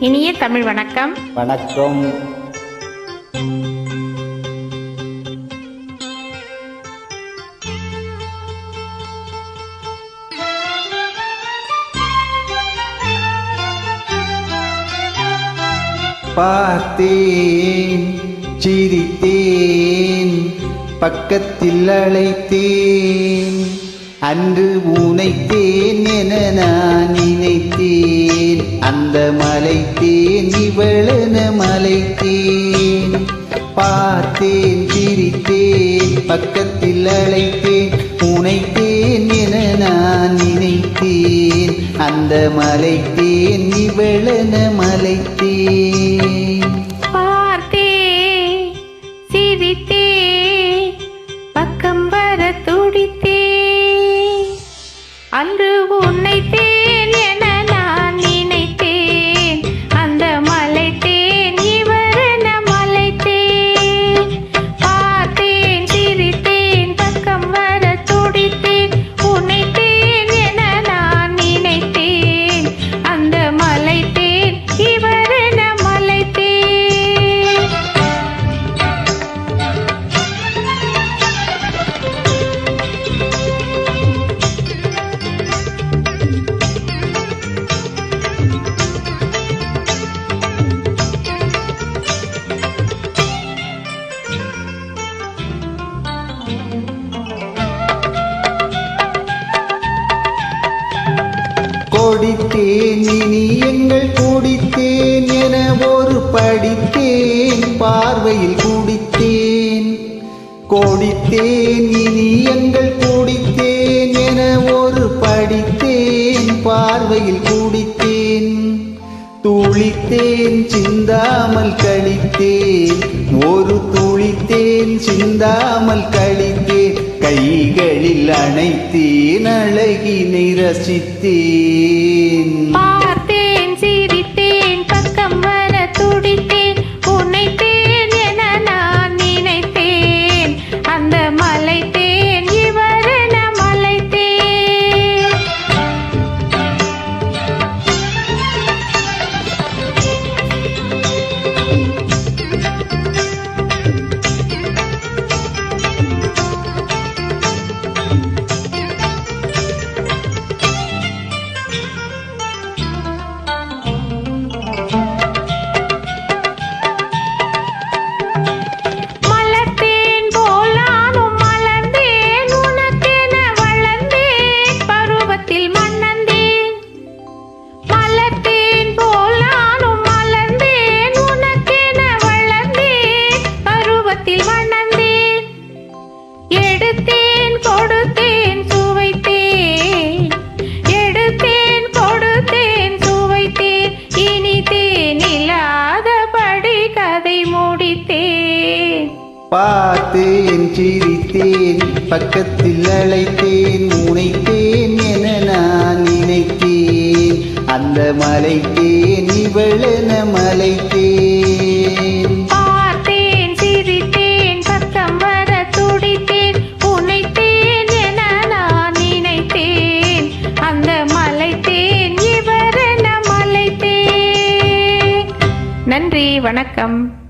இனிய தமிழ் வணக்கம். வணக்கம். பார்த்தேன் சிரித்தேன் பக்கத்தில் அழைத்தேன். அன்று உனைத்தேன் என நான் இவளென பார்த்தேன் சிரித்தேன் பக்கத்தில் அழைத்தேன் உனைத்தேன் என நான் நினைத்தேன். அந்த மலைத்தேன் இவளென மலைத்தேன். ஓடித்தேன் இனி எங்கள் கூடித்தேன் என ஒரு படித்தேன் பார்வையில் கூடித்தேன். கோடித்தேன் இனி எங்கள் கூடித்தேன் என ஒரு படித்தேன் பார்வையில் கூடித்தேன். துளித்தேன் சிந்தாமல் கழித்தேன். ஒரு துளித்தேன் சிந்தாமல் கழித்தேன். கைகளில் அணைத்தேன் அழகி நிரசித்தேன். பார்த்தேன் சிரித்தேன் பக்கத்தில் அழைத்தேன் முனைத்தேன் என நான் நினைத்தேன். அந்த மலைத்தேன் இவளென மலைத்தேன் நன்றி வணக்கம்.